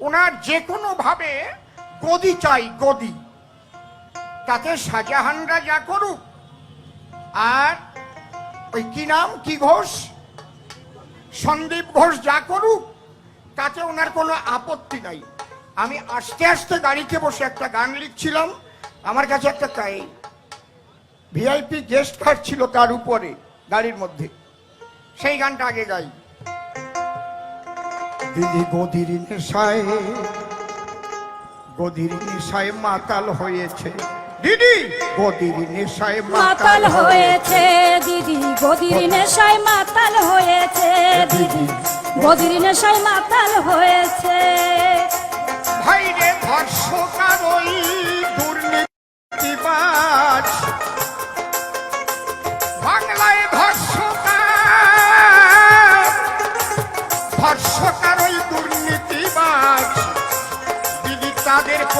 ওনার যে কোনো ভাবে গদি চাই, গদি। তাতে শাহজাহানরা যা করুক। আর ওই কি নাম, কি ঘোষ? সন্দীপ ঘোষ যা করুক, তাতে ওনার কোনো আপত্তি নাই। আমি আস্তে আস্তে গাড়িতে বসে একটা গান লিখছিলাম। আমার কাছে একটা তাই। ভিআইপি গেস্ট কার্ড ছিল তার উপরে, গাড়ির মধ্যে। সেই গানটা আগে গাই। দিদি গদির নেশায় গদির নেশায় মাতাল হয়েছে। দিদি! গদির নেশায় মাতাল হয়েছে। দিদি গদির নেশায় মাতাল হয়েছে দিদি গদির নেশায় মাতাল হয়েছে। ভাই রে ধর্ষকার ওই দুর্নীতিবাজ।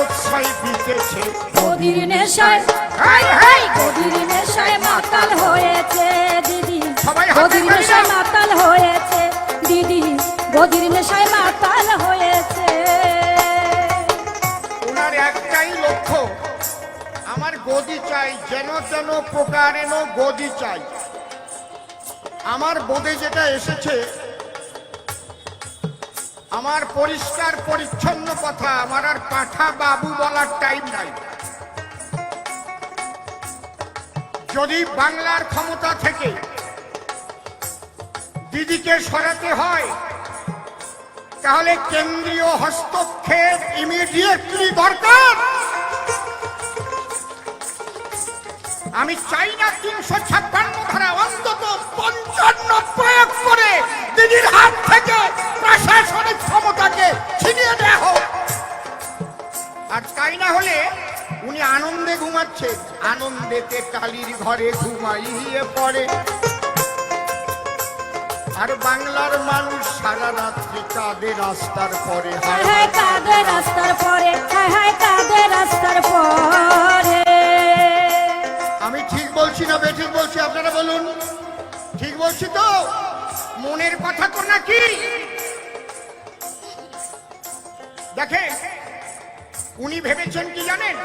তাদের প্রশ্রয় গদির নেশায় হাই, হাই! গদির নেশায় মাতাল হয়েছে দিদি। গদির নেশায় মাতাল হয়েছে দিদি। গদির নেশায় মাতাল হয়েছে। ওনার একটাই লক্ষ্য আমার গদি চাই যেন তেন প্রকারেণ গদি চাই। আমার বোধে যেটা এসেছে আমার পরিষ্কার, পরিচ্ছন্ন কথা, আমার আর পাঠা বাবু বলার টাইম নাই। যদি বাংলার ক্ষমতা থেকে দিদিকে সরাতে হয়, তাহলে কেন্দ্রীয় হস্তক্ষেপ ইমিডিয়েটলি দরকার। আমি চাই না তিনশো ছাপ্পান্ন ধারা অন্তত পঞ্চান্ন প্রয়োগ করে দিদির হাত থেকে প্রশাসনিক ক্ষমতাকে ছিনিয়ে দেওয়া হোক। আর তাই না হলে উনি আনন্দে ঘুমাচ্ছে আনন্দেতে কালির ঘরে ঘুমাইয়ে পড়ে। আর বাংলার মানুষ সারা রাত্রি কাঁদে রাস্তার পরে হায় হায় কাঁদে রাস্তার পরে হায় হায় কাঁদে রাস্তার পরে। আমি ঠিক বলছি না বেঠিক বলছি আপনারা বলুন। ঠিক বলছি তো? মনের কথা তো নাকি? দেখে উনি ভেবেছেন কি জানেন?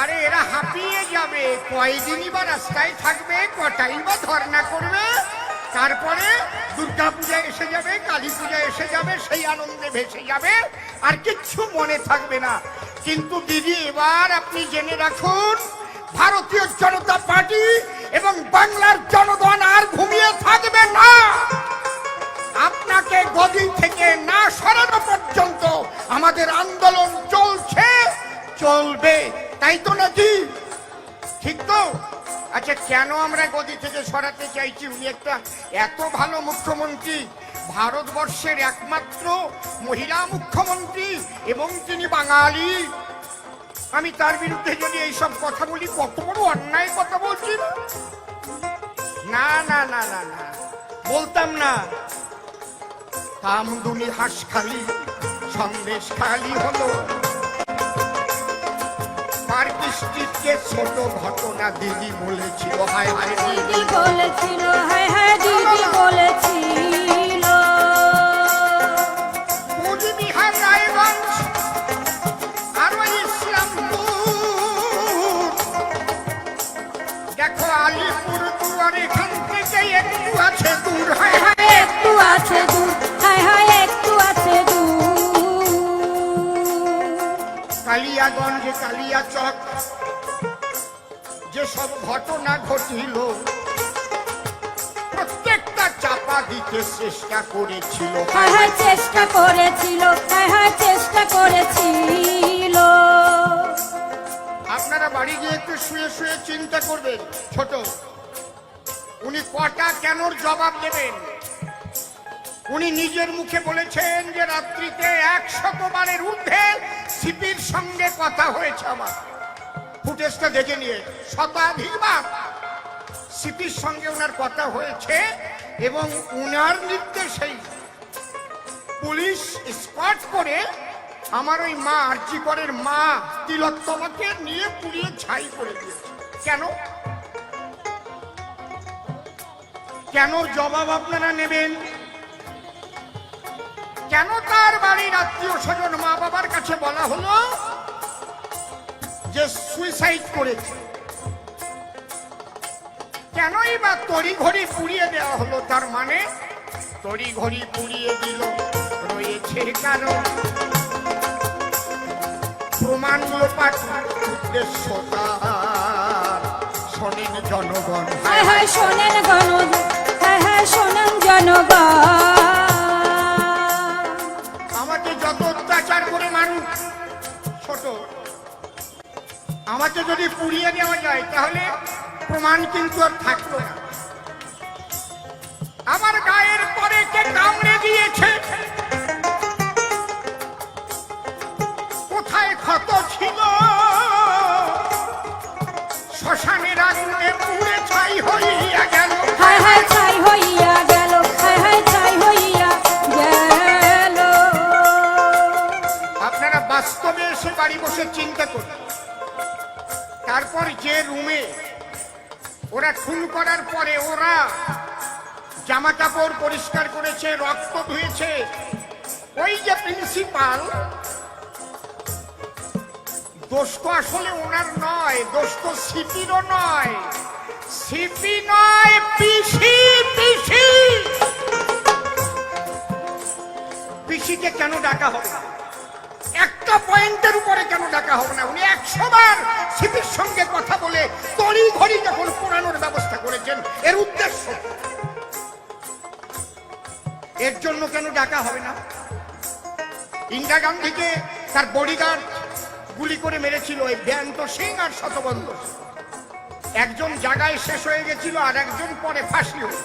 আরে এরা হাঁপিয়ে যাবে, কয়দিনই বা রাস্তায় থাকবে, কটাই বা ধর্ণা করবে, তারপরে দুর্গা পূজা এসে যাবে কালী পূজা এসে যাবে, সেই আনন্দে ভেসে যাবে, আর কিচ্ছু মনে থাকবে না। কিন্তু দিদি, এবার আপনি জেনে রাখুন, ভারতীয় জনতা পার্টি এবং বাংলার জনগণ আর ঘুমিয়ে থাকবে না। আপনাকে গদি থেকে না সরানো পর্যন্ত আমাদের আন্দোলন চলছে, চলবে। তাই তো নাকি? ঠিক তো? আচ্ছা কেন আমরা গদি থেকে সরাতে চাইছি? উনি একটা এত ভালো মুখ্যমন্ত্রী। ভারতবর্ষের একমাত্র মহিলা মুখ্যমন্ত্রী এবং তিনি বাঙালি। আমি তার বিরুদ্ধে যদি এইসব কথা বলি, কত বড় অন্যায় কথা বলছি না না না না না। বলতাম না। কামদুনি হাস খালি সন্দেশ খালি হলো। ছোট ঘটনা দিদি বলেছিল হায় হায় দিদি। বলেছিল হায় হায় দিদি বলেছিল। কালিয়াচক যে সব ঘটনা ঘটিল প্রত্যেকটা চাপা দিতে চেষ্টা করেছিল। হায় হায় চেষ্টা করেছিল হায় হায় চেষ্টা করেছিল। আপনারা বাড়ি গিয়ে একটু শুয়ে শুয়ে চিন্তা করবেন ছোট। উনি কটা কেনর জবাব দেবেন? উনি নিজের মুখে বলেছেন যে রাত্রিতে একশত বারের ঊর্ধ্বে সিপির সঙ্গে কথা হয়েছে আমার। ফুটেজটা দেখে নিয়ে শতাধিকবার সিপির সঙ্গে ওনার কথা হয়েছে এবং উনার নির্দেশেই পুলিশ স্পট করে আমার ওই মা আর্জি করের মা তিলোত্তমাকে নিয়ে পুড়িয়ে ছাই করে দিয়েছে। কেন? কেন জবাব আপনারা নেবেন? কেন তার বাড়ির আত্মীয় স্বজন মা বাবার কাছে বলা হলো যে সুইসাইড করেছে? কেনই বা তড়ি ঘড়ি পুড়িয়ে দেওয়া হলো? তার মানে তড়ি ঘড়ি পুড়িয়ে দিল। রয়েছে কারণ প্রমাণ লোপাট উদ্দেশ্য জনগণ। শোনেন। আমাকে যদি পুড়িয়ে দেওয়া যায়, তাহলে প্রমাণ কিন্তু আর থাকতো না। আমার গায়ের পরে কে কামড়ে দিয়েছে তারপর যে রুমে ওরা খুন করার পরে ওরা জামা কাপড় পরিষ্কার করেছে, রক্ত ধুয়েছে, ওই যে প্রিন্সিপাল দোষ তো আসলে ওনার নয়, দোষ তো সিপিরও নয়। সিপি নয়, পিসি পিসি। পিসিকে কেন ডাকা হবে? পয়েন্টের উপরে কেন ডাকা হবে না? উনি একশো বার সিপির সঙ্গে কথা বলে তড়ি ঘড়ি যখন পোড়ানোর ব্যবস্থা করেছেন, এর উদ্দেশ্য এর জন্য কেন ডাকা হবে না? ইন্দিরা গান্ধীকে তার বডিগার্ড গুলি করে মেরেছিল ওই বেয়ন্ত সিং আর শতবন্ধ একজন জায়গায় শেষ হয়ে গেছিল আর একজন পরে ফাঁসি হল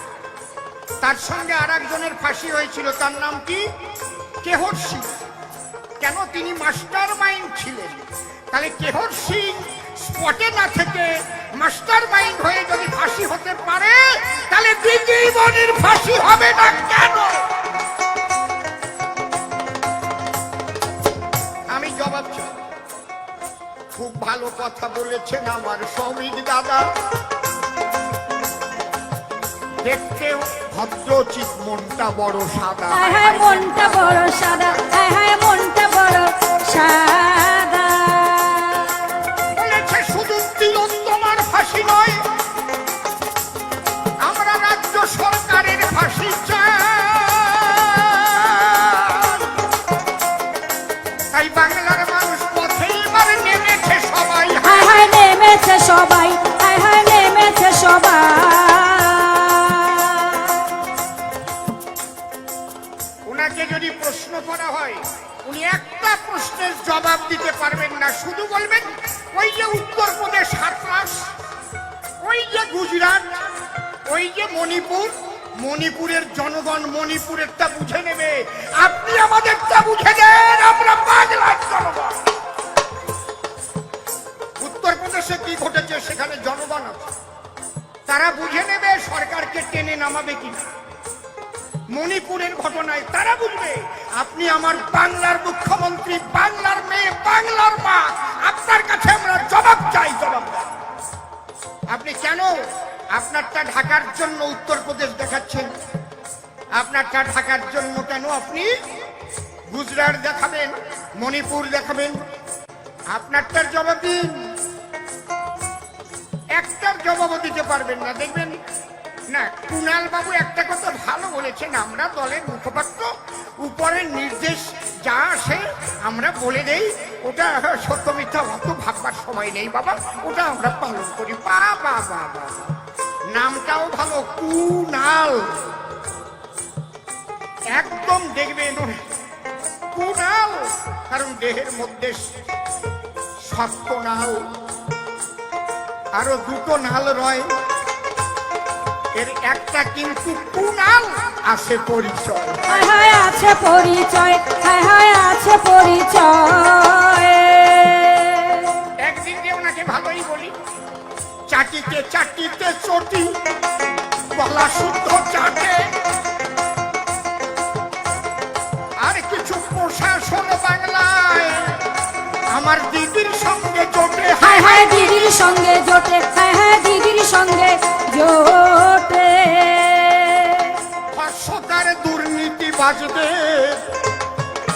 তার সঙ্গে আর একজনের ফাঁসি হয়েছিল, তার নাম কি? কেহর সিং। কেন তিনি মাস্টার মাইন্ড ছিলেন? তাহলে কেহর সিং স্পটে না থেকে মাস্টার মাইন্ড হয়ে যদি ফাঁসি হতে পারে, তাহলে বিজীবনের ফাঁসি হবে না কেন? আমি জবাব খুব ভালো কথা বলেছেন আমার শ্রমিক দাদা। দেখতেও ভদ্রচিত, মনটা বড় সাদা। মনটা বড় সাদা। মনটা সাদা। বলেছে শুধু তিলোত্তমার ফাঁসি নয় আমরা রাজ্য সরকারের ফাঁসি তাই বাংলার মানুষ পথে এবার নেমেছে সবাই। হায় হায় নেমেছে সবাই। প্রশ্নের জবাব দিতে পারবেন না। শুধু বলবেন, ওই যে উত্তরপ্রদেশ হাতরাস ওই যে গুজরাট, ওই যে মণিপুর, মণিপুরের জনগণ মণিপুরেরটা বুঝে নেবে। আপনি আমাদেরটা বুঝে দেন, আমরা বাংলার জনগণ। উত্তরপ্রদেশে কি ঘটেছে সেখানে জনগণ আছে। তারা বুঝে নেবে সরকারকে টেনে নামাবে কিনা। মণিপুরের ঘটনায় তারা বুঝবে। আপনি আমার বাংলার মুখ্যমন্ত্রী, বাংলার মেয়ে, বাংলার মা। আপনার কাছে আমরা জবাব চাই, জবাব আপনি কেন আপনারটা ঢাকার জন্য উত্তরপ্রদেশ দেখাচ্ছেন? আপনারটা ঢাকার জন্য কেন আপনি গুজরাট দেখাবেন, মণিপুর দেখাবেন? আপনারটার জবাব দিন। একটার জবাবও দিতে পারবেন না, দেখবেন না বাবু একটা কথা ভালো বলেছেন। আমরা দলের মুখপাত্র, উপরের নির্দেশ যা আসে আমরা বলে দেই। ওটা সত্য মিথ্যা অত ভাববার সময় নেই বাবা। ওটা আমরা পালন করি। বা বা বা বা নামটাও ভালো কুনাল একদম দেখবেন কুনাল কারণ দেহের মধ্যে শক্ত নাল। আরও দুটো নাল রয়। এর একটা কিন্তু কুনাল আছে পরিচয়। হায় হায় আছে পরিচয় হায় হায় আছে পরিচয়। একদিন দিয়ে ওনাকে ভালোই বলি চাটিতে চাটিতে চটি গলা শুদ্ধ চাটে। আর কিছু প্রশাসন বাংলায় আমার দিদির সঙ্গে জোটে। হায় হায় দিদির সঙ্গে জোটে হায় হায় দিদির সঙ্গে জোটে। পাঁচশো দুর্নীতি বাজবে।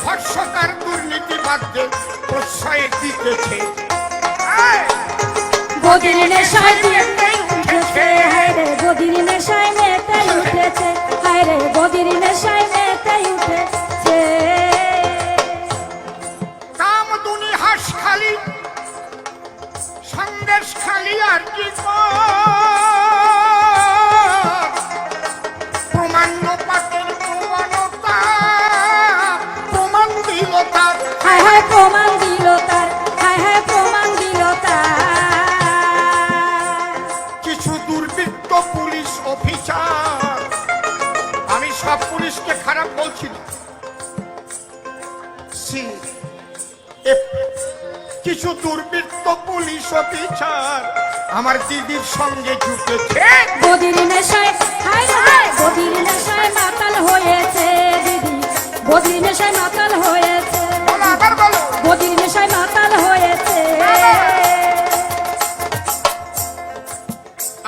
ধর্ষকার দুর্নীতিবাদদের প্রশ্রয় দিতেছে গদির নেশায় উঠেছে হায় রে গদির নেশায় মেতে উঠেছে হায় রে গদির নেশায় মেতে উঠেছে কামদুনি হাঁস খালি আর কি প্রমাণ্য পাতের প্রমাণতা প্রমাণ দিল তার। হায় হায় প্রমাণ দিল তার। হায় হায় প্রমাণ দিল তার। কিছু দুর্বৃত্ত পুলিশ অফিসার। আমি সব পুলিশকে খারাপ বলছি না। সি এ- কিছু দুর্বৃত্ত পুলিশ অফিসার আমার দিদির সঙ্গে জুটেছে। গদির নেশায় হায় হায় গদির নেশায় মাতাল হয়েছে দিদি। গদির নেশায় মাতাল হয়েছে। গদির নেশায় মাতাল হয়েছে।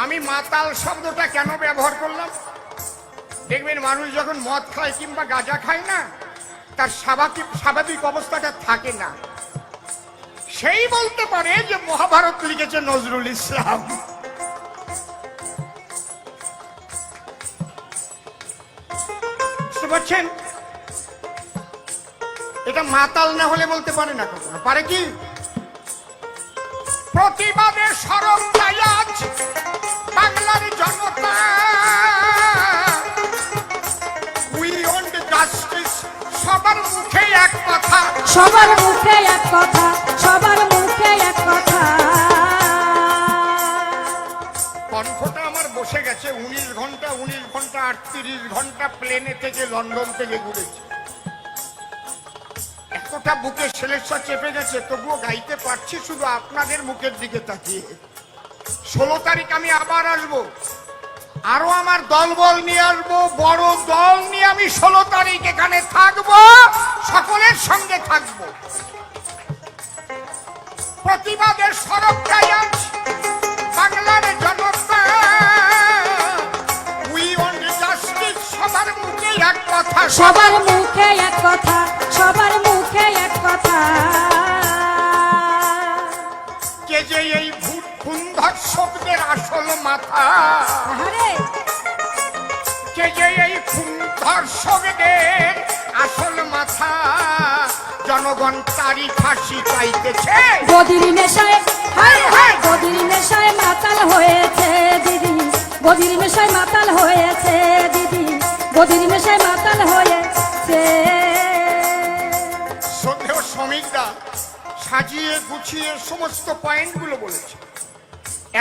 আমি মাতাল শব্দটা কেন ব্যবহার করলাম? দেখবেন মানুষ যখন মদ খায় কিংবা গাঁজা খায় না তার স্বাভাবিক স্বাভাবিক অবস্থাটা থাকে না। সেই বলতে পারে যে মহাভারত লিখেছে নজরুল ইসলাম। পারছেন? এটা মাতাল না হলে বলতে পারে না কখনো। পারে কি? প্রতিবাদের সরব আজ বাংলার জনতা। উই ওয়ান্ট জাস্টিস সবার মুখে এক কথা। সবার মুখে এক কথা। সবার আমার বসে গেছে, তবুও গাইতে পারছি শুধু আপনাদের মুখের দিকে তাকিয়ে। ষোলো তারিখ আমি আবার আসব। আরও আমার দলবল নিয়ে আসব, বড় দল নিয়ে আমি ষোলো তারিখ এখানে থাকব, সকলের সঙ্গে থাকব। প্রতিবাদের সরবটাই আজ বাংলার জনতা। উই ওয়ান্ট জাস্টিস সবার মুখে এক কথা। সবার মুখে এক কথা সবার মুখে এক কথা। কে যে এই ভূত ধর্ষকদের আসল মাথা? কে যে এই ধর্ষকদের আসল মাথা? জনগণ তারই ফাঁসি চাইতেছে। গদির নেশায় হায় হায় গদির নেশায় মাতাল হয়েছে দিদি। গদির নেশায় মাতাল হয়েছে দিদি। গদির নেশায় মাতাল হয়েছে। সন্দেহ শ্রমিকরা সাজিয়ে গুছিয়ে সমস্ত পয়েন্টগুলো বলেছে।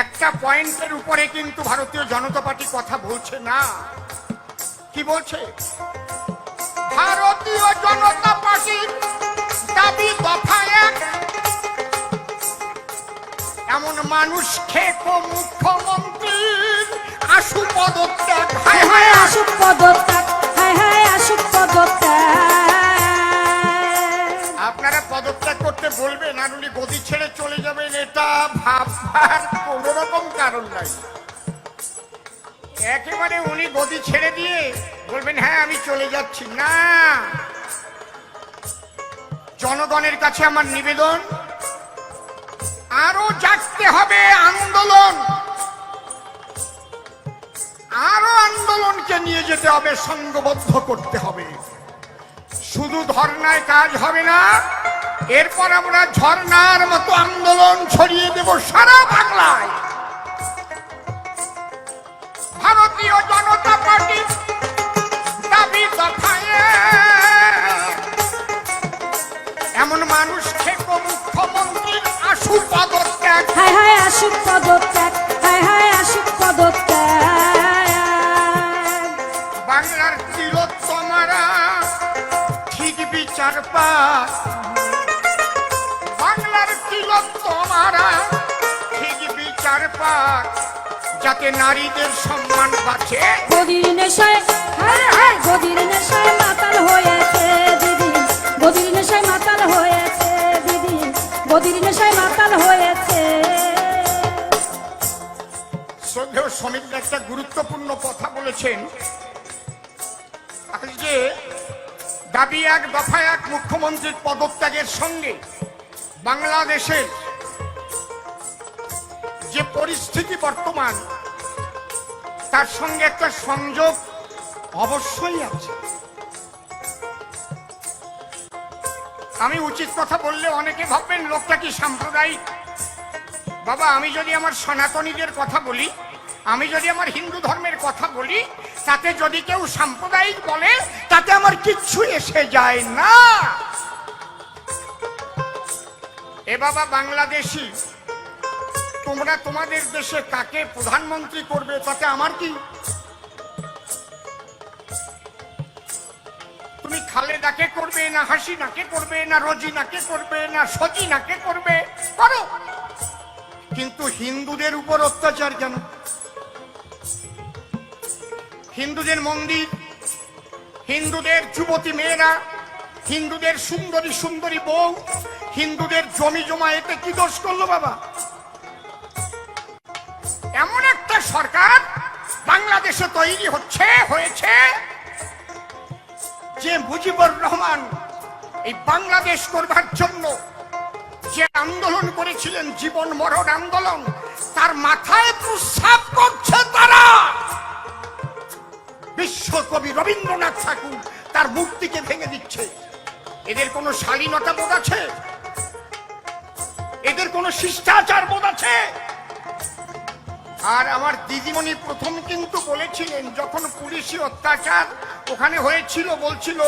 একটা পয়েন্টের উপরে কিন্তু ভারতীয় জনতা পার্টি কথা বলছে না। কি বলছে? ভারতীয় জনতা পার্টির এমন মানুষ খেক মুখ্যমন্ত্রীর আশু পদত্যাগ। হায় হায় হায় পদত্যাগ। হায় হায় আসুক পদত্যাগ। আপনারা পদত্যাগ করতে বলবেন আর উনি গদি ছেড়ে চলে যাবেন, এটা ভাববার কোন রকম কারণ নাই। একেবারে উনি গদি ছেড়ে দিয়ে বলবেন হ্যাঁ আমি চলে যাচ্ছি। না জনগণের কাছে আমার নিবেদন, আরও জাগতে হবে আন্দোলন। আরও আন্দোলনকে নিয়ে যেতে হবে সংঘবদ্ধ করতে হবে। শুধু ধর্নায় কাজ হবে না, এরপর আমরা ঝর্ণার মতো আন্দোলন ছড়িয়ে দেব সারা বাংলায়। ভারতীয় জনতা পার্টি হায় হায় আসুক পদত্যাগ হায় হায় আসুক পদত্যাগ। বাংলার তিলোত্তমারা ঠিক বিচার পায় বাংলার তিলোত্তমারা ঠিক বিচার পায় যাতে নারীদের সম্মান বাঁচে। গদির নেশায় হায় হায় গদির নেশায় মাতাল হয়েছে শ্রমিক একটা গুরুত্বপূর্ণ কথা বলেছেন। যে দাবি এক, দফা এক মুখ্যমন্ত্রীর পদত্যাগের সঙ্গে বাংলাদেশের যে পরিস্থিতি বর্তমান, তার সঙ্গে একটা সংযোগ অবশ্যই আছে। আমি উচিত কথা বললে অনেকে ভাববেন, লোকটা কি সাম্প্রদায়িক? বাবা, আমি যদি আমার সনাতনীদের কথা বলি আমি যদি আমার হিন্দু ধর্মের কথা বলি, তাতে যদি কেউ সাম্প্রদায়িক বলে, তাতে আমার কিচ্ছু এসে যায় না। এ বাবা বাংলাদেশি, তোমরা তোমাদের দেশে কাকে প্রধানমন্ত্রী করবে, তাতে আমার কি? তুমি খালেদাকে করবে, না হাসিনাকে করবে, না রোজিনাকে করবে, না সজিনাকে করবে? করো। কিন্তু হিন্দুদের উপর অত্যাচার কেন? হিন্দুদের মন্দির, হিন্দুদের যুবতী মেয়েরা, হিন্দুদের সুন্দরী সুন্দরী বউ, হিন্দুদের জমি জমা এতে কি দোষ করল বাবা? এমন একটা সরকার বাংলাদেশে তৈরি হচ্ছে, হয়েছে, যে মুজিবুর রহমান এই বাংলাদেশ করবার জন্য যে আন্দোলন করেছিলেন, জীবন মরণ আন্দোলন, তার মাথায় প্রস্রাব করছে তারা। বিশ্বকবি রবীন্দ্রনাথ ঠাকুর তার মূর্তিকে ভেঙে দিচ্ছে। এদের কোনো শালীনতা বোধ আছে? এদের কোনো শিষ্টাচার বোধ আছে? আর আমার দিদিমণি প্রথম কিন্তু বলেছিলেন, যখন পুলিশি অত্যাচার ওখানে হয়েছিল, বলছিল,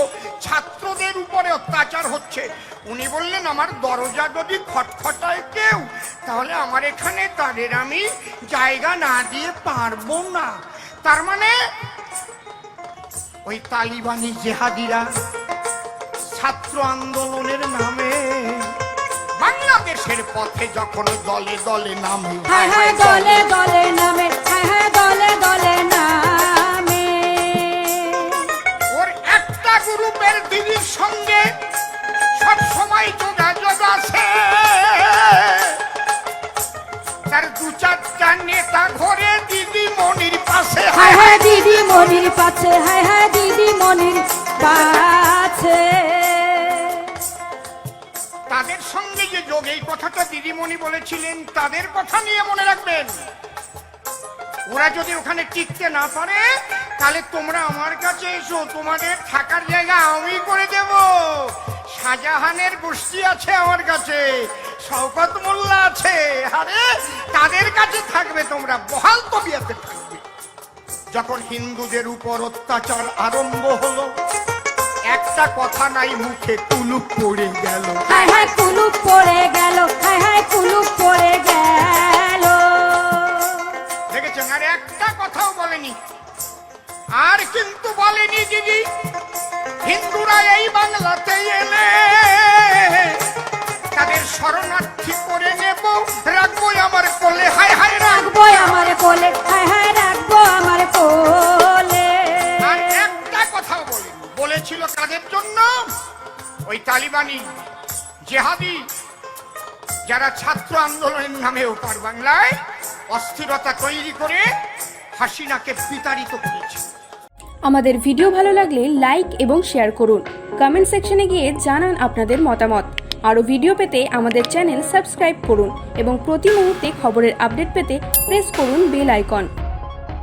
ছাত্রদের উপরে অত্যাচার হচ্ছে। উনি বললেন, আমার দরজা যদি খটখটায় কেউ, তাহলে আমার এখানে তাদের আমি জায়গা না দিয়ে পারব না। তার মানে ওই তালিবানি জেহাদিরা ছাত্র আন্দোলনের নামে বাংলাদেশের পথে যখন দলে দলে নামে হায় হায়, দলে দলে নামে। বলেছিলেন তাদের কথা নিয়ে মনে রাখবেন। ওরা যদি ওখানে টিকতে না পারে, তাহলে তোমরা আমার কাছে এসো, তোমাদের থাকার জায়গা আমি করে দেব। শাহজাহানের গোষ্ঠী আছে আমার কাছে, শওকত মোল্লা আছে। আরে, তাদের কাছে থাকবে, তোমরা বহাল তবিয়াতে থাকবে। যখন হিন্দুদের উপর অত্যাচার আরম্ভ হলো একটা কথা নাই মুখে কুলুপ পড়ে গেল। হায় হায় কুলুপ পড়ে গেল হায় হায় কুলুপ পড়ে গেল। দেখেছেন আর একটা কথাও বলেনি। আর কিন্তু বলেনি দিদি হিন্দুরা এই বাংলাতে এলে তাদের শরণার্থী করে নেব। যারা ছাত্র আন্দোলনের নামে ওপার বাংলায় অস্থিরতা তৈরি করে হাসিনাকে বিতাড়িত করেছে। আমাদের ভিডিও ভালো লাগলে লাইক এবং শেয়ার করুন। কমেন্ট সেকশনে গিয়ে জানান আপনাদের মতামত। আরও ভিডিও পেতে আমাদের চ্যানেল সাবস্ক্রাইব করুন এবং প্রতি মুহূর্তে খবরের আপডেট পেতে প্রেস করুন বেল আইকন।